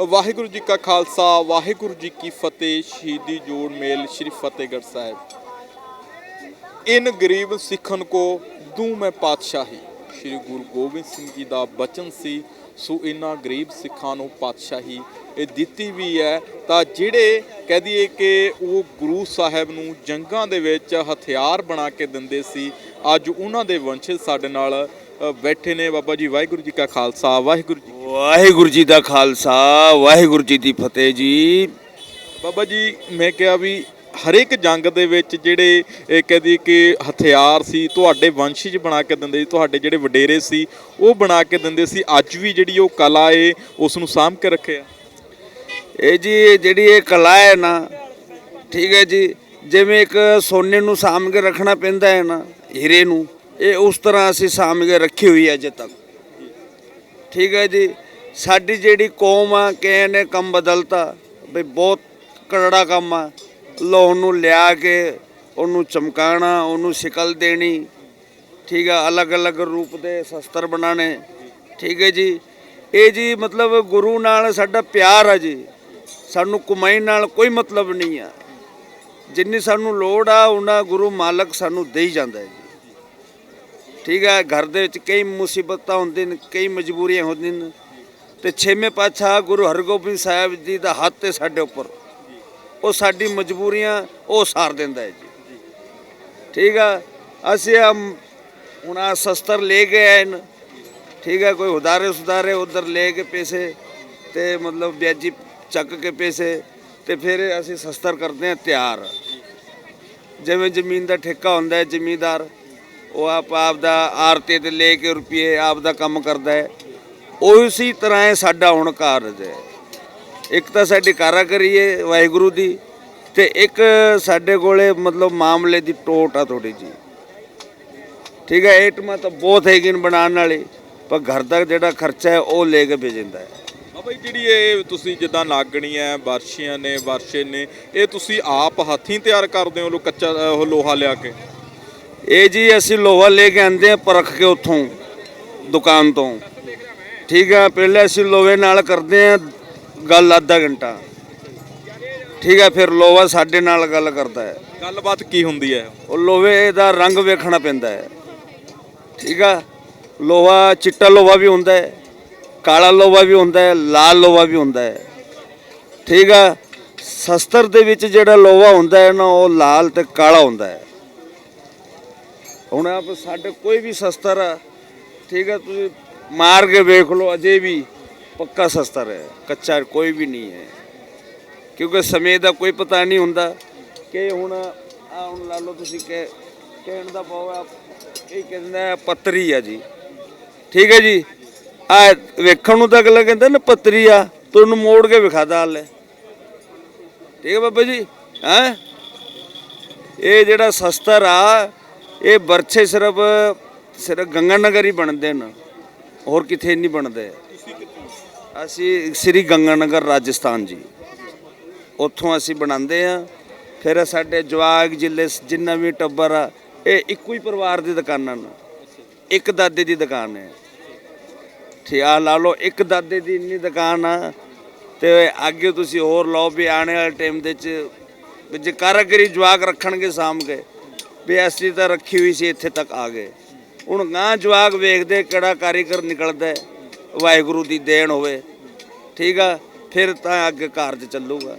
ਵਾਹਿਗੁਰੂ ਜੀ ਕਾ ਖਾਲਸਾ, ਵਾਹਿਗੁਰੂ ਜੀ ਕੀ ਫਤਿਹ, ਸ਼ਹੀਦੀ ਜੋੜ ਮੇਲ ਸ਼੍ਰੀ ਫਤਿਹਗੜ੍ਹ ਸਾਹਿਬ। ਇਨ ਗਰੀਬ ਸਿੱਖਨ ਕੋ ਦੂੰ ਮੈਂ ਪਾਤਸ਼ਾਹੀ। ਸ਼੍ਰੀ ਗੁਰੂ ਗੋਬਿੰਦ ਸਿੰਘ ਜੀ ਦਾ ਬਚਨ ਸੀ, ਸੋ ਇਨ੍ਹਾਂ ਗਰੀਬ ਸਿੱਖਾਂ ਨੂੰ ਪਾਤਸ਼ਾਹੀ ਇਹ ਦਿੱਤੀ ਵੀ ਹੈ। ਤਾਂ ਜਿਹੜੇ ਕਹਿ ਦਈਏ ਕਿ ਉਹ ਗੁਰੂ ਸਾਹਿਬ ਨੂੰ ਜੰਗਾਂ ਦੇ ਵਿੱਚ ਹਥਿਆਰ ਬਣਾ ਕੇ ਦਿੰਦੇ ਸੀ, ਅੱਜ ਉਹਨਾਂ ਦੇ ਵੰਸ਼ਜ ਸਾਡੇ ਨਾਲ ਅ, ਬੈਠੇ ਨੇ ਬਾਬਾ ਜੀ ਵਾਹਿਗੁਰੂ ਜੀ ਕਾ ਖਾਲਸਾ ਵਾਹਿਗੁਰੂ ਜੀ ਵਾਹਿਗੁਰੂ ਜੀ ਦਾ ਖਾਲਸਾ ਵਾਹਿਗੁਰੂ ਜੀ ਦੀ ਫਤਿਹ ਜੀ। ਬਾਬਾ ਜੀ ਮੈਂ ਕਿਹਾ ਵੀ ਹਰੇਕ ਜੰਗ ਦੇ ਵਿੱਚ ਜਿਹੜੇ ਇਹ ਕਹਦੀ ਕਿ ਹਥਿਆਰ ਸੀ ਤੁਹਾਡੇ ਵੰਸ਼ਜ ਬਣਾ ਕੇ ਦਿੰਦੇ ਸੀ ਤੁਹਾਡੇ ਜਿਹੜੇ ਵਡੇਰੇ ਸੀ ਉਹ ਬਣਾ ਕੇ ਦਿੰਦੇ ਸੀ ਅੱਜ ਵੀ ਜਿਹੜੀ ਉਹ ਕਲਾ ਏ ਉਸ ਨੂੰ ਸਾਂਭ ਕੇ ਰੱਖਿਆ ਇਹ ਜੀ ਇਹ ਜਿਹੜੀ ਇਹ ਕਲਾ ਹੈ ਨਾ ਠੀਕ ਹੈ ਜੀ ਜਿਵੇਂ ਇੱਕ ਸੋਨੇ ਨੂੰ ਸਾਂਭ ਕੇ ਰੱਖਣਾ ਪੈਂਦਾ ਹੈ ਨਾ ਹੀਰੇ ਨੂੰ ਇਹ ਉਸ ਤਰ੍ਹਾਂ ਅਸੀਂ ਸਾਂਭ ਕੇ ਰੱਖੀ ਹੋਈ ਹੈ ਅਜੇ ਤੱਕ। ਠੀਕ ਹੈ ਜੀ? ਸਾਡੀ ਜਿਹੜੀ ਕੌਮ ਆ, ਕਿਸੇ ਨੇ ਕੰਮ ਬਦਲਤਾ ਵੀ ਬਹੁਤ ਕਰੜਾ ਕੰਮ ਆ। ਲੋਨ ਨੂੰ ਲਿਆ ਕੇ ਉਹਨੂੰ ਚਮਕਾਣਾ, ਉਹਨੂੰ ਸ਼ਕਲ ਦੇਣੀ। ਠੀਕ ਆ, ਅਲੱਗ-ਅਲੱਗ ਰੂਪ ਦੇ ਸ਼ਸਤਰ ਬਣਾਣੇ ਠੀਕ ਹੈ ਜੀ? ਇਹ ਜੀ ਮਤਲਬ ਗੁਰੂ ਨਾਲ ਸਾਡਾ ਪਿਆਰ ਆ ਜੀ। ਸਾਨੂੰ ਕਮਾਈ ਨਾਲ ਕੋਈ ਮਤਲਬ ਨਹੀਂ ਆ। ਜਿੰਨੀ ਸਾਨੂੰ ਲੋੜ ਆ ਉਹਨਾਂ ਗੁਰੂ ਮਾਲਕ ਸਾਨੂੰ ਦੇ ਹੀ ਜਾਂਦਾ ਹੈ ਜੀ। ਠੀਕ ਹੈ, ਘਰ ਦੇ ਵਿੱਚ ਕਈ ਮੁਸੀਬਤਾਂ ਹੁੰਦੀਆਂ ਨੇ, ਕਈ ਮਜਬੂਰੀਆਂ ਹੁੰਦੀਆਂ ਨੇ। ਤੇ ਛੇਵੇਂ ਪਾਤਸ਼ਾਹ ਗੁਰੂ ਹਰਗੋਬਿੰਦ ਸਾਹਿਬ ਜੀ ਦਾ ਹੱਥ ਹੈ ਸਾਡੇ ਉੱਪਰ। ਉਹ ਸਾਡੀ ਮਜਬੂਰੀਆਂ, ਉਹ ਸਾਰ ਦਿੰਦਾ ਹੈ ਜੀ। ਠੀਕ ਆ, ਅਸੀਂ ਆ ਹੁਣ ਆ ਸ਼ਸਤਰ ਲੈ ਕੇ ਆਏ ਨੇ। ਠੀਕ ਹੈ ਕੋਈ ਉਦਾਰੇ ਸੁਧਾਰੇ ਉਧਰ ਲੈ ਕੇ ਪੈਸੇ ਤੇ ਮਤਲਬ ਵਿਆਜੀ ਚੱਕ ਕੇ ਪੈਸੇ ਤੇ ਫਿਰ ਅਸੀਂ ਸ਼ਸਤਰ ਕਰਦੇ ਹਾਂ ਤਿਆਰ। ਜਿਵੇਂ ਜ਼ਮੀਨ ਦਾ ਠੇਕਾ ਹੁੰਦਾ ਹੈ ਜ਼ਮੀਂਦਾਰ ਉਹ ਆਪ ਆਪ ਦਾ ਆਰਤੇ ਤੇ ਲੈ ਕੇ ਰੁਪਏ ਆਪ ਦਾ ਕੰਮ ਕਰਦਾ ਹੈ। ਉਸੇ ਤਰ੍ਹਾਂ ਇਹ ਸਾਡਾ ਹੁਣ ਕਾਰਜ ਹੈ। ਇੱਕ ਤਾਂ ਸਾਡੀ ਕਾਰਾਗਰੀ ਹੈ ਵਾਹਿਗੁਰੂ ਦੀ ਤੇ ਇੱਕ ਸਾਡੇ ਕੋਲੇ ਮਤਲਬ ਮਾਮਲੇ ਦੀ ਟੋਟ ਆ ਥੋੜੀ ਜੀ ਠੀਕ ਹੈ ਆਈਟਮਾਂ ਤਾਂ ਬਹੁਤ ਹੈਗੀਆਂ ਬਣਾਉਣ ਵਾਲੀ, ਪਰ ਘਰ ਦਾ ਜਿਹੜਾ ਖਰਚਾ ਹੈ ਉਹ ਲੈ ਕੇ ਭੇਜਿੰਦਾ ਹੈ। ਬਾਬਾ ਜੀ ਜਿਹੜੀ ਇਹ ਤੁਸੀਂ ਜਿੱਦਾਂ ਨਾਗਣੀਆਂ ਵਰਸ਼ੀਆਂ ਨੇ, ਵਰਸ਼ੇ ਨੇ, ਇਹ ਤੁਸੀਂ ਆਪ ਹੱਥੀਂ ਤਿਆਰ ਕਰਦੇ ਹੋ ਲੋ ਕੱਚਾ ਉਹ ਲੋਹਾ ਲਿਆ ਕੇ? ਇਹ ਜੀ ਅਸੀਂ ਲੋਹਾ ਲੈ ਕੇ ਆਂਦੇ ਆ ਪਰਖ ਕੇ ਉੱਥੋਂ ਦੁਕਾਨ ਤੋਂ। ਠੀਕ ਹੈ ਪਹਿਲੇ ਅਸੀਂ ਲੋਹੇ ਨਾਲ ਕਰਦੇ ਆ ਗੱਲ ਅੱਧਾ ਘੰਟਾ। ਠੀਕ ਹੈ ਫਿਰ ਲੋਹਾ ਸਾਡੇ ਨਾਲ ਗੱਲ ਕਰਦਾ ਹੈ। ਗੱਲਬਾਤ ਕੀ ਹੁੰਦੀ ਹੈ? ਉਹ ਲੋਹੇ ਦਾ ਰੰਗ ਵੇਖਣਾ ਪੈਂਦਾ ਹੈ। ਠੀਕ ਆ ਲੋਹਾ ਚਿੱਟਾ ਲੋਹਾ ਵੀ ਹੁੰਦਾ ਹੈ ਕਾਲਾ ਲੋਹਾ ਵੀ ਹੁੰਦਾ ਹੈ ਲਾਲ ਲੋਹਾ ਵੀ ਹੁੰਦਾ ਹੈ। ਠੀਕ ਆ ਸ਼ਸਤਰ ਦੇ ਵਿੱਚ ਜਿਹੜਾ ਲੋਹਾ ਹੁੰਦਾ ਹੈ ਨਾ ਉਹ ਲਾਲ ਤੇ ਕਾਲਾ ਹੁੰਦਾ ਹੈ। ਹੁਣ ਆਪ ਸਾਡੇ ਕੋਈ ਵੀ ਸ਼ਸਤਰ ਆ ਠੀਕ ਆ ਤੁਸੀਂ ਮਾਰ ਕੇ ਵੇਖ ਲਓ, ਅਜੇ ਵੀ ਪੱਕਾ ਸ਼ਸਤਰ ਹੈ ਕੱਚਾ ਕੋਈ ਵੀ ਨਹੀਂ ਹੈ। ਕਿਉਂਕਿ ਸਮੇਂ ਦਾ ਕੋਈ ਪਤਾ ਨਹੀਂ ਹੁੰਦਾ ਕਿ ਹੁਣ ਆ ਹੁਣ ਲਾ ਲਓ ਤੁਸੀਂ ਕਿ ਕਹਿਣ ਦਾ ਭਾਵ ਆ ਇਹ ਕਹਿੰਦਾ ਪੱਤਰੀ ਆ ਜੀ। ਠੀਕ ਹੈ ਜੀ ਆ ਵੇਖਣ ਨੂੰ ਤਾਂ ਅਗਲਾ ਕਹਿੰਦਾ ਨਾ ਪੱਤਰੀ ਆ ਤੁਹਾਨੂੰ ਮੋੜ ਕੇ ਵਿਖਾਦਾ ਲੈ। ਠੀਕ ਹੈ ਬਾਬਾ ਜੀ, ਹੈ? ਇਹ ਜਿਹੜਾ ਸ਼ਸਤਰ ਆ ਇਹ ਵਰਛੇ ਸਿਰਫ ਸਿਰਫ ਗੰਗਾ ਨਗਰ ਹੀ ਬਣਦੇ ਨੇ ਹੋਰ ਕਿਥੇ ਨਹੀਂ ਬਣਦੇ। ਅਸੀਂ ਸ੍ਰੀ ਗੰਗਾ ਨਗਰ ਰਾਜਸਥਾਨ ਜੀ। ਉੱਥੋਂ ਅਸੀਂ ਬਣਾਉਂਦੇ ਆ ਫਿਰ ਸਾਡੇ ਜਵਾਗ ਜ਼ਿਲ੍ਹੇ ਜਿੰਨਾ ਵੀ ਟੱਬਰ ਆ, ਇਹ ਇੱਕੋ ਹੀ ਪਰਿਵਾਰ ਦੀ ਦੁਕਾਨਾਂ ਨੇ। ਇੱਕ ਦਾਦੇ ਦੀ ਦੁਕਾਨ ਹੈ। ਠੀਕ ਆ ਲਾ ਲਓ, ਇੱਕ ਦਾਦੇ ਦੀ ਇੰਨੀ ਦੁਕਾਨ ਆ, ਤੇ ਅੱਗੇ ਤੁਸੀਂ ਹੋਰ ਲਓ ਵੀ ਆਉਣ ਵਾਲੇ ਟਾਈਮ ਦੇ ਵਿੱਚ ਜੇ ਕਾਰਾਗਰੀ ਜਵਾਕ ਰੱਖਣਗੇ ਸਾਂਭ ਅਸੀਂ ਤਾਂ ਰੱਖੀ ਹੋਈ ਸੀ ਇੱਥੇ ਤੱਕ ਆ ਗਏ। ਹੁਣ ਗਾਂ ਜਵਾਕ ਵੇਖਦੇ ਕਿਹੜਾ ਕਾਰੀਗਰ ਨਿਕਲਦਾ ਵਾਹਿਗੁਰੂ ਦੀ ਦੇਣ ਹੋਵੇ। ਠੀਕ ਆ ਫਿਰ ਤਾਂ ਅੱਗੇ ਕਾਰਜ ਚੱਲੂਗਾ।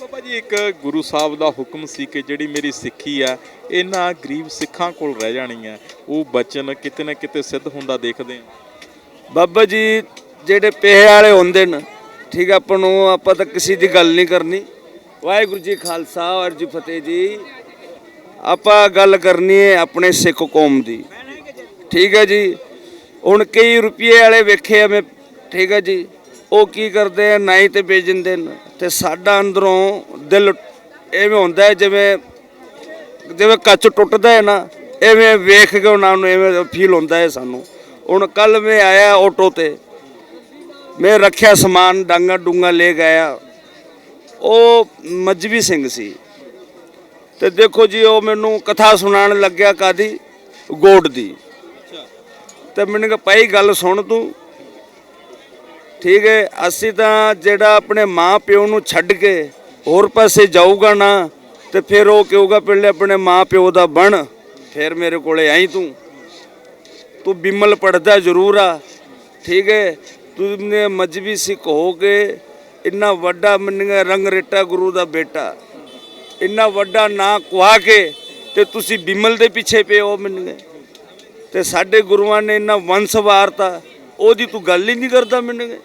ਬਾਬਾ ਜੀ ਇੱਕ ਗੁਰੂ ਸਾਹਿਬ ਦਾ ਹੁਕਮ ਸੀ ਕਿ ਜਿਹੜੀ ਮੇਰੀ ਸਿੱਖੀ ਆ ਇਹਨਾਂ ਗਰੀਬ ਸਿੱਖਾਂ ਕੋਲ ਰਹਿ ਜਾਣੀ ਹੈ ਉਹ ਬਚਨ ਕਿਤੇ ਨਾ ਕਿਤੇ ਸਿੱਧ ਹੁੰਦਾ ਦੇਖਦੇ ਆ। ਬਾਬਾ ਜੀ ਜਿਹੜੇ ਪੈਸੇ ਵਾਲੇ ਹੁੰਦੇ ਨੇ ਠੀਕ ਆ, ਆਪਾਂ ਨੂੰ ਆਪਾਂ ਤਾਂ ਕਿਸੇ ਦੀ ਗੱਲ ਨਹੀਂ ਕਰਨੀ। ਵਾਹਿਗੁਰੂ ਜੀ ਖਾਲਸਾ ਵਾਹਿਗੁਰੂ ਜੀ ਫਤਿਹ ਜੀ। ਆਪਾਂ ਗੱਲ ਕਰਨੀ ਹੈ ਆਪਣੇ ਸਿੱਖ ਕੌਮ ਦੀ। ਠੀਕ ਹੈ ਜੀ? ਹੁਣ ਕਈ ਰੁਪਏ ਵਾਲੇ ਵੇਖੇ ਆ ਮੈਂ, ਠੀਕ ਹੈ ਜੀ? ਉਹ ਕੀ ਕਰਦੇ ਆ ਨਾਈ ਤੇ ਵੇਚ ਦਿੰਦੇ ਨੇ। ਤੇ ਸਾਡਾ ਅੰਦਰੋਂ ਦਿਲ ਐਵੇਂ ਹੁੰਦਾ ਜਿਵੇਂ ਜਿਵੇਂ ਕੱਚ ਟੁੱਟਦਾ ਹੈ ਨਾ, ਐਵੇਂ ਵੇਖ ਕੇ ਉਹਨਾਂ ਨੂੰ ਐਵੇਂ ਫੀਲ ਹੁੰਦਾ ਹੈ ਸਾਨੂੰ। ਹੁਣ ਕੱਲ ਮੈਂ ਆਇਆ ਆਟੋ ਤੇ, ਮੈਂ ਰੱਖਿਆ ਸਮਾਨ ਡਾਂਗਾ ਡੂੰਗਾ ਲੈ ਗਿਆ ਉਹ ਮਜਬੀ ਸਿੰਘ ਸੀ। ਤੇ ਦੇਖੋ ਜੀ, ਉਹ ਮੈਨੂੰ ਕਥਾ ਸੁਣਾਉਣ ਲੱਗਿਆ ਕਾਦੀ? ਗੋਡ ਦੀ। ਤੇ ਮੈਨੂੰ ਕਿਹਾ, ਭਾਈ ਗੱਲ ਸੁਣ ਤੂੰ। ਠੀਕ ਹੈ, ਅਸੀਂ ਤਾਂ ਜਿਹੜਾ ਆਪਣੇ ਮਾਂ ਪਿਓ ਨੂੰ ਛੱਡ ਕੇ ਹੋਰ ਪਾਸੇ ਜਾਊਗਾ ਨਾ, ਤੇ ਫਿਰ ਉਹ ਕਹੂਗਾ, ਪਹਿਲੇ ਆਪਣੇ ਮਾਂ ਪਿਓ ਦਾ ਬਣ, ਫਿਰ ਮੇਰੇ ਕੋਲੇ ਆਈ ਤੂੰ। ਤੂੰ ਬਿਮਲ ਪੜਦਾ ਜ਼ਰੂਰ ਆ। ਠੀਕ ਹੈ, ਤੂੰ ਨੇ ਮਜਬੀ ਸਿੱਖ ਹੋ ਕੇ ਇੰਨਾ ਵੱਡਾ ਮੰਨਿਆ ਰੰਗ ਰੇਟਾ ਗੁਰੂ ਦਾ ਬੇਟਾ। ਇੰਨਾ ਵੱਡਾ ਨਾਂ ਕੁਆ ਕੇ ਤੇ ਤੁਸੀਂ ਬਿਮਲ ਦੇ ਪਿੱਛੇ ਪਏ ਹੋ ਮੈਨੂੰ। ਤੇ ਸਾਡੇ ਗੁਰੂਆਂ ਨੇ ਇੰਨਾ ਵੰਸ਼ ਵਾਰਤਾ, ਉਹਦੀ ਤੂੰ ਗੱਲ ਹੀ ਨਹੀਂ ਕਰਦਾ ਮੈਨੂੰ।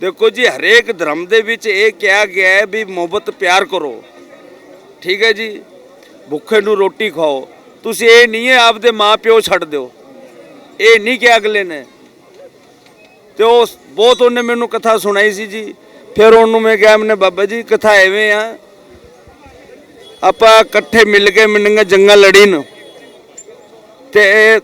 ਦੇਖੋ ਜੀ, ਹਰੇਕ ਧਰਮ ਦੇ ਵਿੱਚ ਇਹ ਕਿਹਾ ਗਿਆ ਹੈ ਵੀ ਮੁਹੱਬਤ ਪਿਆਰ ਕਰੋ। ਠੀਕ ਹੈ ਜੀ? ਭੁੱਖੇ ਨੂੰ ਰੋਟੀ ਖਾਓ ਤੁਸੀਂ ਇਹ ਨਹੀਂ ਹੈ ਆਪਦੇ ਮਾਪਿਓ ਛੱਡ ਦਿਓ। ਇਹ ਨਹੀਂ ਕਿ ਅਗਲੇ ਨੇ। ਤੇ ਉਹ ਬਹੁਤ ਉਹਨੇ ਮੈਨੂੰ ਕਥਾ ਸੁਣਾਈ ਸੀ ਜੀ। ਫਿਰ ਉਹਨੂੰ ਮੈਂ ਕਿਹਾ, ਮੈਨੇ ਬਾਬਾ ਜੀ, ਕਥਾ ਐਵੇਂ ਆ ਆਪਾਂ ਇਕੱਠੇ ਮਿਲ ਕੇ ਮਿਲਣਗੇ ਜੰਗਾਂ ਲੜੀ ਨੂੰ ਤੇ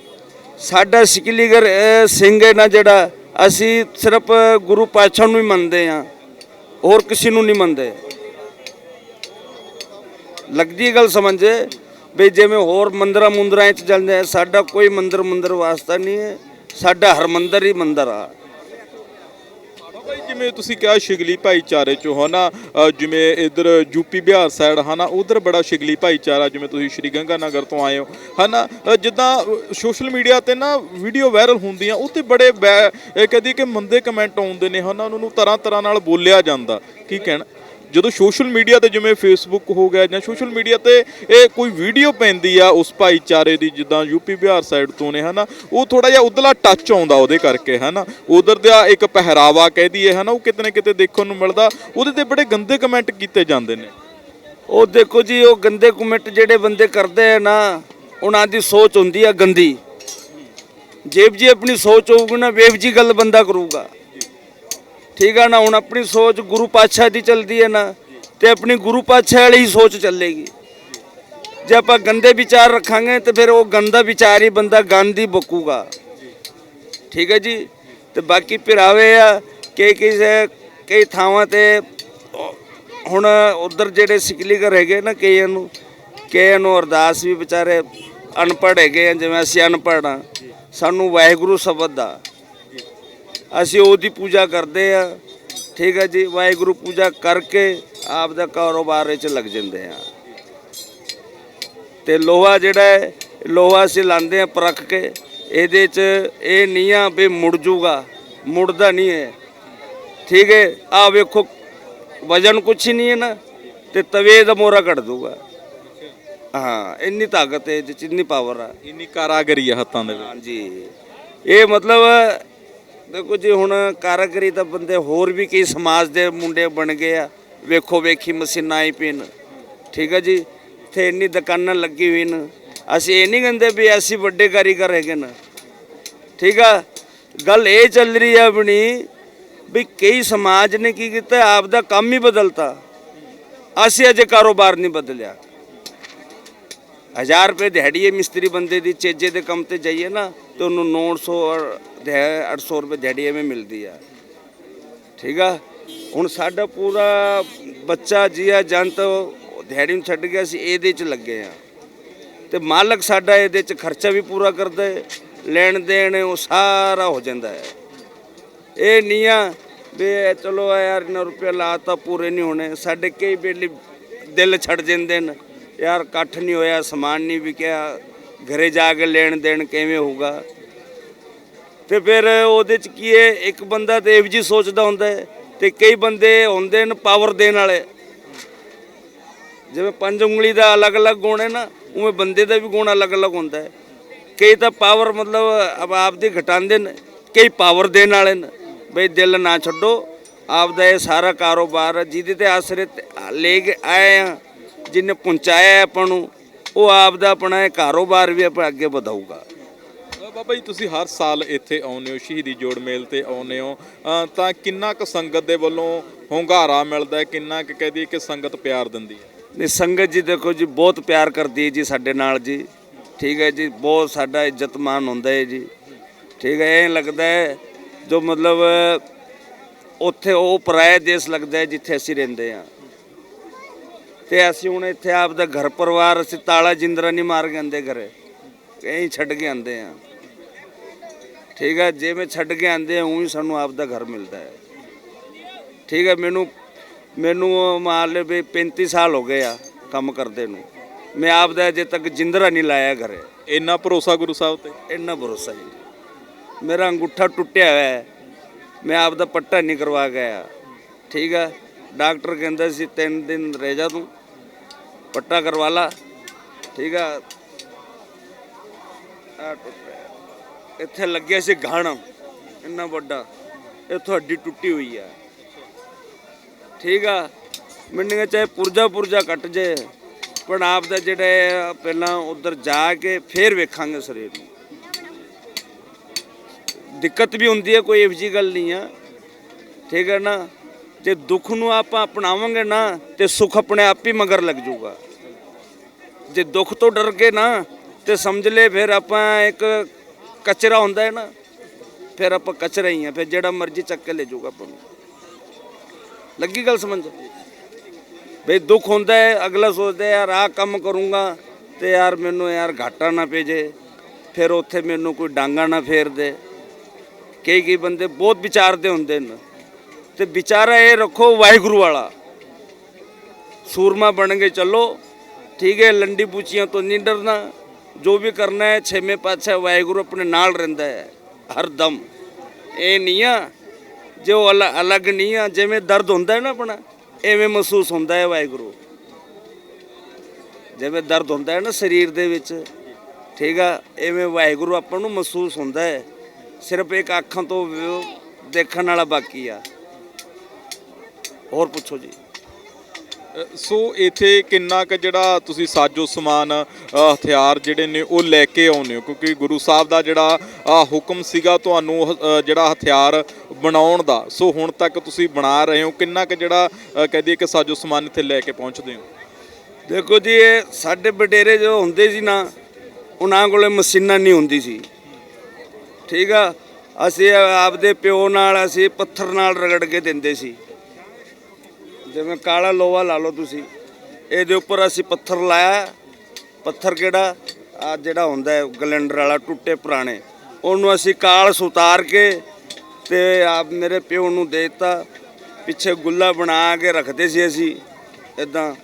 ਸਾਡਾ ਸਿਕਲੀਗਰ ਸਿੰਘ ਹੈ ਨਾ ਜਿਹੜਾ, ਅਸੀਂ ਸਿਰਫ ਗੁਰੂ ਪਾਤਸ਼ਾਹ ਨੂੰ ਹੀ ਮੰਨਦੇ ਆ ਹੋਰ ਕਿਸੇ ਨੂੰ ਨਹੀਂ ਮੰਨਦੇ। ਲੱਗਦੀ ਗੱਲ ਸਮਝ, ਵੀ ਜਿਵੇਂ ਹੋਰ ਮੰਦਰਾਂ ਮੁੰਦਰਾਂ 'ਚ ਜਾਂਦੇ ਆ, ਸਾਡਾ ਕੋਈ ਮੰਦਰ ਮੰਦਰ ਵਾਸਤਾ ਨਹੀਂ ਹੈ। ਸਾਡਾ ਹਰ ਮੰਦਰ ਹੀ ਮੰਦਰ ਆ। ਜਿਵੇਂ ਤੁਸੀਂ ਕਿਹਾ ਸ਼ਿਗਲੀ ਭਾਈਚਾਰੇ ਚੋਂ ਹਨਾ? ਅ, ਜਿਵੇਂ ਇਧਰ ਯੂਪੀ ਬਿਹਾਰ ਸਾਈਡ ਹਨਾ? ਉਧਰ ਬੜਾ ਸ਼ਿਗਲੀ ਭਾਈਚਾਰਾ ਜਿਵੇਂ ਤੁਸੀਂ ਸ਼੍ਰੀ ਗੰਗਾ ਨਗਰ ਤੋਂ ਆਏ ਹੋ ਹਨਾ? ਅ, ਜਿੱਦਾਂ ਸੋਸ਼ਲ ਮੀਡੀਆ ਤੇ ਨਾ ਵੀਡੀਓ ਵਾਇਰਲ ਹੁੰਦੀਆਂ ਉਹ ਤੇ ਬੜੇ ਬੈ- ਇਹ ਕਹਦੀ ਕਿ ਮੰਦੇ ਕਮੈਂਟ ਆਉਂਦੇ ਨੇ ਹਨਾ? ਉਹਨਾਂ ਨੂੰ ਤਰ੍ਹਾਂ ਤਰ੍ਹਾਂ ਨਾਲ ਬੋਲਿਆ ਜਾਂਦਾ। ਕੀ ਕਹਿਣਾ? ਜਦੋਂ ਸੋਸ਼ਲ ਮੀਡੀਆ ਤੇ ਜਿਵੇਂ ਫੇਸਬੁੱਕ ਹੋ ਗਿਆ ਜਾਂ ਸੋਸ਼ਲ ਮੀਡੀਆ ਤੇ ਇਹ ਕੋਈ ਵੀਡੀਓ ਪੈਂਦੀ ਆ ਉਸ ਭਾਈਚਾਰੇ ਦੀ, ਜਿੱਦਾਂ ਯੂਪੀ ਬਿਹਾਰ ਸਾਈਡ ਤੋਂ ਨੇ, ਹਨਾ, ਉਹ ਥੋੜਾ ਜਿਹਾ ਉਧਰਲਾ ਟੱਚ ਆਉਂਦਾ ਉਹਦੇ ਕਰਕੇ, ਹਨਾ, ਉਧਰ ਦਾ ਇੱਕ ਪਹਿਰਾਵਾ ਕਹਿ ਦਈਏ, ਹਨਾ, ਉਹ ਕਿਤੇ ਨਾ ਕਿਤੇ ਦੇਖਣ ਨੂੰ ਮਿਲਦਾ, ਉਹਦੇ ਤੇ ਬੜੇ ਗੰਦੇ ਕਮੈਂਟ ਕੀਤੇ ਜਾਂਦੇ ਨੇ। ਉਹ ਦੇਖੋ ਜੀ, ਉਹ ਗੰਦੇ ਕਮੈਂਟ ਜਿਹੜੇ ਬੰਦੇ ਕਰਦੇ ਆ ਨਾ, ਉਹਨਾਂ ਦੀ ਸੋਚ ਹੁੰਦੀ ਆ ਗੰਦੀ। ਜੇਬ ਜੀ ਆਪਣੀ ਸੋਚ ਹੋਊਗੀ ਨਾ ਵੇਵ ਜੀ ਗੱਲ ਬੰਦਾ ਕਰੂਗਾ। ਠੀਕ ਆ ਨਾ, ਹੁਣ ਆਪਣੀ ਸੋਚ ਗੁਰੂ ਪਾਤਸ਼ਾਹ ਦੀ ਚੱਲਦੀ ਹੈ ਨਾ, ਤੇ ਆਪਣੀ ਗੁਰੂ ਪਾਤਸ਼ਾਹ ਵਾਲੀ ਹੀ ਸੋਚ ਚੱਲੇਗੀ। ਜੇ ਆਪਾਂ ਗੰਦੇ ਵਿਚਾਰ ਰੱਖਾਂਗੇ, ਤੇ ਫਿਰ ਉਹ ਗੰਦਾ ਵਿਚਾਰ ਹੀ ਬੰਦਾ ਗੰਦ ਹੀ ਬਕੂਗਾ। ਠੀਕ ਹੈ ਜੀ? ਤੇ ਬਾਕੀ ਪਿਰਾਵੇ ਆ, ਕਿ ਕਿਸੇ, ਕਈ ਥਾਵਾਂ ਤੇ ਹੁਣ ਉਧਰ ਜਿਹੜੇ ਸਿਕਲੀਗਰ ਹੈਗੇ ਨਾ ਕਈਆਂ ਨੂੰ ਕਈਆਂ ਨੂੰ ਅਰਦਾਸ ਵੀ ਵਿਚਾਰੇ ਅਨਪੜ੍ਹ ਹੈਗੇ ਆ, ਜਿਵੇਂ ਅਸੀਂ ਅਨਪੜ੍ਹ ਆ। ਸਾਨੂੰ ਵਾਹਿਗੁਰੂ ਸ਼ਬਦ ਦਾ ਅਸੀਂ ਉਹਦੀ ਪੂਜਾ ਕਰਦੇ ਆ ਠੀਕ ਹੈ ਜੀ ਵਾਹਿਗੁਰੂ ਪੂਜਾ ਕਰਕੇ ਆਪ ਦਾ ਕਾਰੋਬਾਰ ਵਿੱਚ ਲੱਗ ਜਾਂਦੇ ਆ ਤੇ ਲੋਹਾ ਜਿਹੜਾ ਹੈ ਲੋਹਾ ਅਸੀਂ ਲਾਉਂਦੇ ਆ ਪਰਖ ਕੇ। ਇਹਦੇ 'ਚ ਇਹ ਨਹੀਂ ਆ ਵੀ ਮੁੜ ਜੂਗਾ ਮੁੜਦਾ ਨਹੀਂ ਹੈ। ਠੀਕ ਹੈ ਆ ਵੇਖੋ ਵਜਨ ਕੁਛ ਹੀ ਨਹੀਂ ਹੈ ਨਾ ਤੇ ਤਵੇ ਦਾ ਮੋਰਾ ਕੱਢ ਦੂਗਾ ਹਾਂ ਇੰਨੀ ਤਾਕਤ ਹੈ ਇੰਨੀ ਪਾਵਰ ਆ। ਇੰਨੀ ਕਾਰਾਗਰੀ ਆ ਹੱਥਾਂ ਦੇ ਵਿੱਚ। ਹਾਂਜੀ। ਇਹ ਮਤਲਬ ਦੇਖੋ ਜੀ, ਹੁਣ ਕਾਰਾਗਰੀ ਤਾਂ ਬੰਦੇ ਹੋਰ ਵੀ ਕਈ ਸਮਾਜ ਦੇ ਮੁੰਡੇ ਬਣ ਗਏ ਆ। ਵੇਖੋ, ਵੇਖੀ ਮਸ਼ੀਨਾਂ ਆਈ ਪੀਣ ਠੀਕ ਹੈ ਜੀ, ਇੱਥੇ ਇੰਨੀ ਦੁਕਾਨਾਂ ਲੱਗੀ ਹੋਈ ਨੇ। ਅਸੀਂ ਇਹ ਨਹੀਂ ਕਹਿੰਦੇ ਵੀ ਅਸੀਂ ਵੱਡੇ ਕਾਰੀਗਰ ਹੈਗੇ ਨਾ। ਠੀਕ ਆ, ਗੱਲ ਇਹ ਚੱਲ ਰਹੀ ਆ ਆਪਣੀ ਵੀ ਕਈ ਸਮਾਜ ਨੇ ਕੀ ਕੀਤਾ ਆਪ ਦਾ ਕੰਮ ਹੀ ਬਦਲਤਾ। ਅਸੀਂ ਅਜੇ ਕਾਰੋਬਾਰ ਨਹੀਂ ਬਦਲਿਆ। 1000 ਰੁਪਏ ਦਿਹਾੜੀ ਹੈ ਮਿਸਤਰੀ ਬੰਦੇ ਦੀ, ਚੇਜੇ ਦੇ ਕੰਮ ਤੇ ਜਾਈਏ ਨਾ, ਤੇ ਉਹਨੂੰ 900 ਔਰ ਦਿਹਾ- 800 ਰੁਪਏ ਦਿਹਾੜੀ ਐਵੇਂ ਮਿਲਦੀ ਆ। ਠੀਕ ਆ? ਹੁਣ ਸਾਡਾ ਪੂਰਾ ਬੱਚਾ, ਜੀਆ, ਜੰਤ ਦਿਹਾੜੀ ਨੂੰ ਛੱਡ ਗਿਆ ਸੀ, ਇਹਦੇ ਚ ਲੱਗੇ ਆ। ਤੇ ਮਾਲਕ ਸਾਡਾ ਇਹਦੇ ਚ ਖਰਚਾ ਵੀ ਪੂਰਾ ਕਰਦਾ ਹੈ ਲੈਣ ਦੇਣ ਉਹ ਸਾਰਾ ਹੋ ਜਾਂਦਾ ਹੈ ਇਹ ਨਹੀਂ ਆ ਵੀ ਚਲੋ ਆ ਯਾਰ ਇਹਨਾਂ ਰੁਪਏ ਲਾਤਾ, ਪੂਰੇ ਨਹੀਂ ਹੋਣੇ, ਸਾਡੇ ਕਈ ਵੇਲੇ ਦਿਲ ਛੱਡ ਜਾਂਦੇ ਨੇ। ਯਾਰ ਇਕੱਠ ਨਹੀਂ ਹੋਇਆ, ਸਮਾਨ ਨਹੀਂ ਵਿਕਿਆ, ਘਰੇ ਜਾ ਕੇ ਲੈਣ ਦੇਣ ਕਿਵੇਂ ਹੋਊਗਾ? ਤੇ ਫਿਰ ਉਹਦੇ ਚ ਕੀ ਹੈ, ਇੱਕ ਬੰਦਾ ਤੇ ਇਹ ਜੀ ਸੋਚਦਾ ਹੁੰਦਾ ਹੈ ਤੇ ਕਈ ਬੰਦੇ ਹੁੰਦੇ ਨੇ ਪਾਵਰ ਦੇਣ ਵਾਲੇ। ਜਿਵੇਂ ਪੰਜ ਉਂਗਲੀ ਦਾ ਅਲੱਗ-ਅਲੱਗ ਗੁਣ ਹੈ ਨਾ, ਉਵੇਂ ਬੰਦੇ ਦਾ ਵੀ ਗੁਣ ਅਲੱਗ-ਅਲੱਗ ਹੁੰਦਾ ਹੈ। ਕਈ ਤਾਂ ਪਾਵਰ ਮਤਲਬ ਆਪ ਦੀ ਘਟਾਉਂਦੇ ਨੇ, ਕਈ ਪਾਵਰ ਦੇਣ ਵਾਲੇ ਨੇ। ਬਈ ਦਿਲ ਨਾ ਛੱਡੋ ਆਪ ਦਾ ਇਹ ਸਾਰਾ ਕਾਰੋਬਾਰ ਜਿਹਦੇ ਤੇ ਆਸਰੇ ਲੈ ਕੇ ਆਏ ਆ ਜਿਹਨੇ ਪਹੁੰਚਾਇਆ ਹੈ ਆਪਾਂ ਨੂੰ ਉਹ ਆਪ ਦਾ ਆਪਣਾ ਇਹ ਕਾਰੋਬਾਰ ਵੀ ਆਪਾਂ ਅੱਗੇ ਵਧਾਊਗਾ। ਬਾਬਾ ਜੀ ਤੁਸੀਂ ਹਰ ਸਾਲ ਇੱਥੇ ਆਉਂਦੇ ਹੋ ਸ਼ਹੀਦੀ ਜੋੜ ਮੇਲ ਤੇ ਆਉਂਦੇ ਹੋ। ਤਾਂ ਕਿੰਨਾ ਕੁ ਸੰਗਤ ਦੇ ਵੱਲੋਂ ਹੁੰਗਾਰਾ ਮਿਲਦਾ ਹੈ? ਕਿੰਨਾ ਕੁ ਕਹਦੀ ਕਿ ਸੰਗਤ ਪਿਆਰ ਦਿੰਦੀ ਹੈ? ਨਹੀਂ ਸੰਗਤ ਜੀ ਦੇਖੋ ਜੀ ਬਹੁਤ ਪਿਆਰ ਕਰਦੀ ਹੈ ਜੀ ਸਾਡੇ ਨਾਲ ਜੀ। ਠੀਕ ਹੈ ਜੀ ਬਹੁਤ ਸਾਡਾ ਇੱਜ਼ਤ ਮਾਨ ਹੁੰਦਾ ਹੈ ਜੀ। ਠੀਕ ਹੈ ਇਹ ਲੱਗਦਾ ਹੈ ਜੋ ਮਤਲਬ ਉੱਥੇ ਉਹ ਪਰਾਇਆ ਦੇਸ਼ ਲੱਗਦਾ ਹੈ ਜਿੱਥੇ ਅਸੀਂ ਰਹਿੰਦੇ ਹਾਂ। ਤੇ ਅਸੀਂ ਹੁਣ ਇੱਥੇ ਆਪ ਦਾ ਘਰ ਪਰਿਵਾਰ ਅਸੀਂ ਤਾਲਾ ਜਿੰਦਰਾ ਨਹੀਂ ਮਾਰ ਕੇ ਆਂਦੇ ਘਰੇ। ਕਹੀਂ ਛੱਡ ਕੇ ਆਂਦੇ ਆ। ਠੀਕ ਹੈ ਜਿਵੇਂ ਛੱਡ ਕੇ ਆਂਦੇ ਆ ਉਵੇਂ ਸਾਨੂੰ ਆਪ ਦਾ ਘਰ ਮਿਲਦਾ ਹੈ। ਠੀਕ ਹੈ ਮੈਨੂੰ ਮੈਨੂੰ ਮੰਨ ਲਓ ਵੀ 35 ਸਾਲ ਹੋ ਗਏ ਆ ਕੰਮ ਕਰਦੇ ਨੂੰ। ਮੈਂ ਆਪ ਦਾ ਅਜੇ ਤੱਕ ਜਿੰਦਰਾ ਨਹੀਂ ਲਾਇਆ ਘਰੇ। ਇੰਨਾ ਭਰੋਸਾ ਗੁਰੂ ਸਾਹਿਬ ਤੇ? ਇੰਨਾ ਭਰੋਸਾ ਜੀ। ਮੇਰਾ ਅੰਗੂਠਾ ਟੁੱਟਿਆ ਹੋਇਆ ਹੈ। ਮੈਂ ਆਪ ਦਾ ਪੱਟਾ ਨਹੀਂ ਕਰਵਾ ਗਿਆ ਠੀਕ ਹੈ ਡਾਕਟਰ ਕਹਿੰਦਾ ਸੀ ਤਿੰਨ ਦਿਨ ਰਹਿ ਜਾ ਤੂੰ। ਪੱਟਾ ਕਰਵਾਲਾ ਠੀਕ ਹੈ ਆ ਟੁੱਟਿਆ ਇੱਥੇ ਲੱਗਿਆ ਸੀ ਘਾਣ ਇੰਨਾ ਵੱਡਾ। ਇੱਥੋਂ ਹੱਡੀ ਟੁੱਟੀ ਹੋਈ ਆ। ਠੀਕ ਆ। ਮੈਨੂੰ ਚਾਹੇ ਪੁਰਜਾ ਪੁਰਜਾ ਕੱਟ ਜੇ। ਪਰ ਆਪ ਦਾ ਜਿਹੜਾ ਪਹਿਲਾਂ ਉਧਰ ਜਾ ਕੇ ਫੇਰ ਵੇਖਾਂਗੇ ਸਰੀਰ ਨੂੰ। ਦਿੱਕਤ ਵੀ ਹੁੰਦੀ ਹੈ ਕੋਈ ਇਹੋ ਜਿਹੀ ਗੱਲ ਨਹੀਂ ਆ। ਠੀਕ ਹੈ ਨਾ। ਜੇ ਦੁੱਖ ਨੂੰ ਆਪਾਂ ਅਪਣਾਵਾਂਗੇ ਨਾ ਤੇ ਸੁੱਖ ਆਪਣੇ ਆਪ ਹੀ ਮਗਰ ਲੱਗ ਜਾਊਗਾ। ਜੇ ਦੁੱਖ ਤੋਂ ਡਰ ਕੇ ਨਾ ਤੇ ਸਮਝ ਲੈ ਫਿਰ ਆਪਾਂ ਇੱਕ ਕਚਰਾ ਹੁੰਦਾ ਹੈ ਨਾ, ਫਿਰ ਆਪਾਂ ਕਚਰਾ ਹੀ ਆ, ਫਿਰ ਜਿਹੜਾ ਮਰਜ਼ੀ ਚੱਕ ਕੇ ਲੈ ਜਾਊਗਾ ਆਪਾਂ ਨੂੰ। ਲੱਗੀ ਗੱਲ ਸਮਝ? ਬਈ ਦੁੱਖ ਹੁੰਦਾ ਹੈ, ਅਗਲਾ ਸੋਚਦਾ ਯਾਰ ਆਹ ਕੰਮ ਕਰੂੰਗਾ ਤੇ ਯਾਰ ਮੈਨੂੰ ਯਾਰ ਘਾਟਾ ਨਾ ਪੇਜੇ ਫਿਰ ਉੱਥੇ ਮੈਨੂੰ ਕੋਈ ਡਾਂਗਾ ਨਾ ਫੇਰ ਦੇ। ਕਈ ਕਈ ਬੰਦੇ ਬਹੁਤ ਵਿਚਾਰਦੇ ਹੁੰਦੇ ਨੇ ਤੇ ਵਿਚਾਰਾ ਇਹ ਰੱਖੋ ਵਾਹਿਗੁਰੂ ਵਾਲਾ। ਸੂਰਮਾ ਬਣ ਕੇ ਚੱਲੋ। ਠੀਕ ਹੈ, ਲੰਡੀ ਪੂਚੀਆਂ ਤੋਂ ਨਹੀਂ ਡਰਨਾ। ਜੋ ਵੀ ਕਰਨਾ ਹੈ, ਛੇਵੇਂ ਪਾਤਸ਼ਾਹ ਵਾਹਿਗੁਰੂ ਆਪਣੇ ਨਾਲ ਰਹਿੰਦਾ ਹੈ। ਹਰ ਦਮ ਇਹ ਨਹੀਂ ਆ, ਜੋ ਅਲ- ਅਲੱਗ ਨਹੀਂ ਆ, ਜਿਵੇਂ ਦਰਦ ਹੁੰਦਾ ਹੈ ਨਾ ਆਪਣਾ, ਐਵੇਂ ਮਹਿਸੂਸ ਹੁੰਦਾ ਹੈ ਵਾਹਿਗੁਰੂ। ਜਿਵੇਂ ਦਰਦ ਹੁੰਦਾ ਹੈ ਨਾ ਸਰੀਰ ਦੇ ਵਿੱਚ, ਠੀਕ ਆ, ਐਵੇਂ ਵਾਹਿਗੁਰੂ ਆਪਾਂ ਨੂੰ ਮਹਿਸੂਸ ਹੁੰਦਾ ਹੈ। ਸਿਰਫ ਇੱਕ ਅੱਖਾਂ ਤੋਂ ਦੇਖਣ ਵਾਲਾ ਬਾਕੀ ਆ। ਹੋਰ ਪੁੱਛੋ ਜੀ। ਸੋ ਇਥੇ ਕਿੰਨਾ ਕੁ ਜਿਹੜਾ ਤੁਸੀਂ ਸਾਜੋ ਸਮਾਨ ਹਥਿਆਰ ਜਿਹੜੇ ਨੇ ਉਹ ਲੈ ਕੇ ਆਉਂਦੇ ਹੋ? ਕਿਉਂਕਿ ਗੁਰੂ ਸਾਹਿਬ ਦਾ ਜਿਹੜਾ ਹੁਕਮ ਸੀਗਾ ਤੁਹਾਨੂੰ ਜਿਹੜਾ ਹਥਿਆਰ ਬਣਾਉਣ ਦਾ। ਸੋ ਹੁਣ ਤੱਕ ਤੁਸੀਂ ਬਣਾ ਰਹੇ ਹੋ। ਕਿੰਨਾ ਕੁ ਜਿਹੜਾ ਅ, ਕਹਿ ਦਈਏ ਕਿ ਸਾਜੋ ਸਮਾਨ ਇੱਥੇ ਲੈ ਕੇ ਪਹੁੰਚਦੇ ਹੋ? ਦੇਖੋ ਜੀ ਇਹ ਸਾਡੇ ਬਟੇਰੇ ਜੋ ਹੁੰਦੇ ਸੀ ਨਾ ਉਹਨਾਂ ਕੋਲੇ ਮਸ਼ੀਨਾਂ ਨਹੀਂ ਹੁੰਦੀ ਸੀ। ਠੀਕ ਆ? ਅਸੀਂ ਆਪਦੇ ਪਿਓ ਨਾਲ ਅਸੀਂ ਪੱਥਰ ਨਾਲ ਰਗੜ ਕੇ ਦਿੰਦੇ ਸੀ। ਜਿਵੇਂ ਕਾਲਾ ਲੋਹਾ ਲਾ ਲਓ ਤੁਸੀਂ। ਇਹਦੇ ਉੱਪਰ ਅਸੀਂ ਪੱਥਰ ਲਾਇਆ। ਪੱਥਰ ਕਿਹੜਾ? ਆ ਜਿਹੜਾ ਹੁੰਦਾ ਹੈ, ਗਲੈਂਡਰ ਵਾਲਾ, ਟੁੱਟੇ ਪੁਰਾਣੇ। ਉਹਨੂੰ ਅਸੀਂ ਕਾਲ ਸੁਤਾਰ ਕੇ ਤੇ ਆਪ ਮੇਰੇ ਪਿਓ ਨੂੰ ਦੇ ਦਿੱਤਾ। ਪਿੱਛੇ ਗੁੱਲਾ ਬਣਾ ਕੇ ਰੱਖਦੇ ਸੀ ਅਸੀਂ ਇਦਾਂ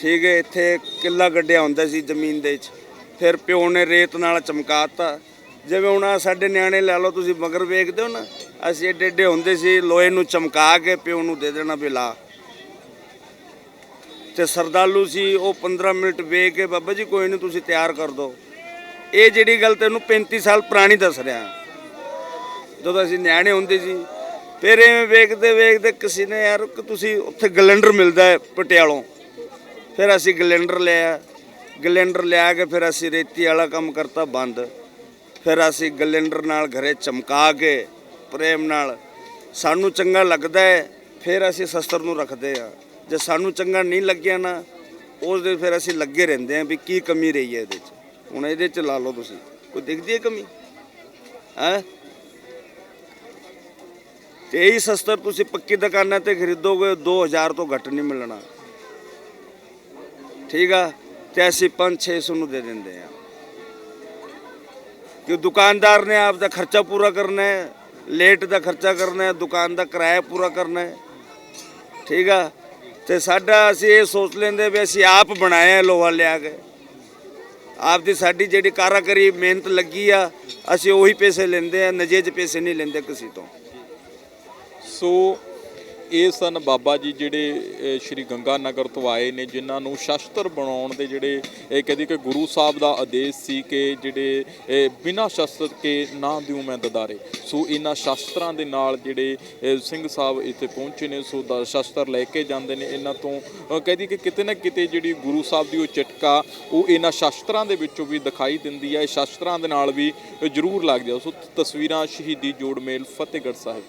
ਠੀਕ ਹੈ, ਇੱਥੇ ਕਿੱਲਾ ਗੱਡਿਆ ਹੁੰਦਾ ਸੀ ਜ਼ਮੀਨ ਦੇ ਵਿੱਚ। ਫਿਰ ਪਿਓ ਨੇ ਰੇਤ ਨਾਲ ਚਮਕਾਤਾ ਜਿਵੇਂ ਹੁਣ ਸਾਡੇ ਨਿਆਣੇ ਲੈ ਲਓ ਤੁਸੀਂ, ਮਗਰ ਵੇਖਦੇ ਹੋ ਨਾ ਅਸੀਂ ਏਡੇ ਏਡੇ ਹੁੰਦੇ ਸੀ, ਲੋਹੇ ਨੂੰ ਚਮਕਾ ਕੇ ਪਿਓ ਨੂੰ ਦੇ ਦੇਣਾ ਵੀ ਲਾ। ਤੇ ਸਰਦਾਲੂ ਸੀ, ਉਹ 15 ਮਿੰਟ ਵੇਖ ਕੇ, ਬਾਬਾ ਜੀ ਕੋਈ ਨਹੀਂ ਤੁਸੀਂ ਤਿਆਰ ਕਰ ਦਿਓ ਇਹ ਜਿਹੜੀ ਗੱਲ ਤੈਨੂੰ 35 ਸਾਲ ਪੁਰਾਣੀ ਦੱਸ ਰਿਹਾ। ਜਦੋਂ ਅਸੀਂ ਨਿਆਣੇ ਹੁੰਦੇ ਸੀ, ਫਿਰ ਐਵੇਂ ਵੇਖਦੇ ਵੇਖਦੇ ਕਿਸੇ ਨੇ ਯਾਰ ਕਿ ਤੁਸੀਂ ਉੱਥੇ ਗਲੈਂਡਰ ਮਿਲਦਾ ਹੈ ਪਟਿਆਲੋਂ। ਫਿਰ ਅਸੀਂ ਗਲੈਂਡਰ ਲਿਆ ਗਲੈਂਡਰ ਲਿਆ ਕੇ ਫਿਰ ਅਸੀਂ ਰੇਤੀ ਵਾਲਾ ਕੰਮ ਕਰਤਾ ਬੰਦ। ਫਿਰ ਅਸੀਂ ਗਲੈਂਡਰ ਨਾਲ ਘਰੇ ਚਮਕਾ ਕੇ ਪ੍ਰੇਮ ਨਾਲ। ਸਾਨੂੰ ਚੰਗਾ ਲੱਗਦਾ ਹੈ, ਫਿਰ ਅਸੀਂ ਸ਼ਸਤਰ ਨੂੰ ਰੱਖਦੇ ਆ ਜੇ ਸਾਨੂੰ ਚੰਗਾ ਨਹੀਂ ਲੱਗਿਆ ਨਾ ਉਸ ਦੇ ਫਿਰ ਅਸੀਂ ਲੱਗੇ ਰਹਿੰਦੇ ਆ ਵੀ ਕੀ ਕਮੀ ਰਹੀ ਹੈ ਇਹਦੇ 'ਚ। ਹੁਣ ਇਹਦੇ 'ਚ ਲਾ ਲਓ ਤੁਸੀਂ। ਕੋਈ ਦਿਖਦੀ ਹੈ ਕਮੀ? ਹੈ? ਤੇ ਇਹੀ ਸ਼ਸਤਰ ਤੁਸੀਂ ਪੱਕੀ ਦੁਕਾਨਾਂ ਤੇ ਖਰੀਦੋਗੇ 2000 ਤੋਂ ਘੱਟ ਨਹੀਂ ਮਿਲਣਾ। ਠੀਕ ਆ? ਤੇ ਅਸੀਂ 5-600 ਨੂੰ ਦੇ ਦਿੰਦੇ ਆ ਕਿ ਦੁਕਾਨਦਾਰ ਨੇ ਆਪ ਦਾ ਖਰਚਾ ਪੂਰਾ ਕਰਨਾ ਹੈ ਲੇਟ ਦਾ ਖਰਚਾ ਕਰਨਾ ਹੈ, ਦੁਕਾਨ ਦਾ ਕਿਰਾਇਆ ਪੂਰਾ ਕਰਨਾ ਹੈ। ਠੀਕ ਆ? ਤੇ ਸਾਡਾ ਅਸੀਂ ਇਹ ਸੋਚ ਲੈਂਦੇ ਵੀ ਅਸੀਂ ਆਪ ਬਣਾਇਆ ਲੋਹਾ ਲਿਆ ਕੇ। ਆਪ ਦੀ ਸਾਡੀ ਜਿਹੜੀ ਕਾਰਾਗਰੀ ਮਿਹਨਤ ਲੱਗੀ ਆ, ਅਸੀਂ ਉਹੀ ਪੈਸੇ ਲੈਂਦੇ ਆ, ਨਜੇਜ ਪੈਸੇ ਨਹੀਂ ਲੈਂਦੇ ਕਿਸੇ ਤੋਂ। ਸੋ ਇਹ ਸਨ ਬਾਬਾ ਜੀ ਜਿਹੜੇ ਸ਼੍ਰੀ ਗੰਗਾ ਨਗਰ ਤੋਂ ਆਏ ਨੇ ਜਿਨ੍ਹਾਂ ਨੂੰ ਸ਼ਸਤਰ ਬਣਾਉਣ ਦੇ ਜਿਹੜੇ ਇਹ ਕਹਿੰਦੇ ਕਿ ਗੁਰੂ ਸਾਹਿਬ ਦਾ ਆਦੇਸ਼ ਸੀ ਕਿ ਜਿਹੜੇ ਬਿਨਾਂ ਸ਼ਸਤਰ ਕੇ ਨਾ ਦਿਉ ਮੈਂ ਦਦਾਰੇ। ਸੋ ਇਹਨਾਂ ਸ਼ਸਤਰਾਂ ਦੇ ਨਾਲ ਜਿਹੜੇ ਸਿੰਘ ਸਾਹਿਬ ਇੱਥੇ ਪਹੁੰਚੇ ਨੇ ਸੋ ਦਾ ਸ਼ਸਤਰ ਲੈ ਕੇ ਜਾਂਦੇ ਨੇ। ਇਹਨਾਂ ਤੋਂ ਅ, ਕਹਿੰਦੀ ਕਿ ਕਿਤੇ ਨਾ ਕਿਤੇ ਜਿਹੜੀ ਗੁਰੂ ਸਾਹਿਬ ਦੀ ਉਹ ਚਟਕਾ ਉਹ ਇਹਨਾਂ ਸ਼ਸਤਰਾਂ ਦੇ ਵਿੱਚੋਂ ਵੀ ਦਿਖਾਈ ਦਿੰਦੀ ਹੈ ਇਹ ਸ਼ਸਤਰਾਂ ਦੇ ਨਾਲ ਵੀ ਜ਼ਰੂਰ ਲੱਗ ਹੈ ਸੋ ਤਸਵੀਰਾਂ ਸ਼ਹੀਦੀ ਜੋੜ ਮੇਲ ਫਤਿਹਗੜ੍ਹ ਸਾਹਿਬ।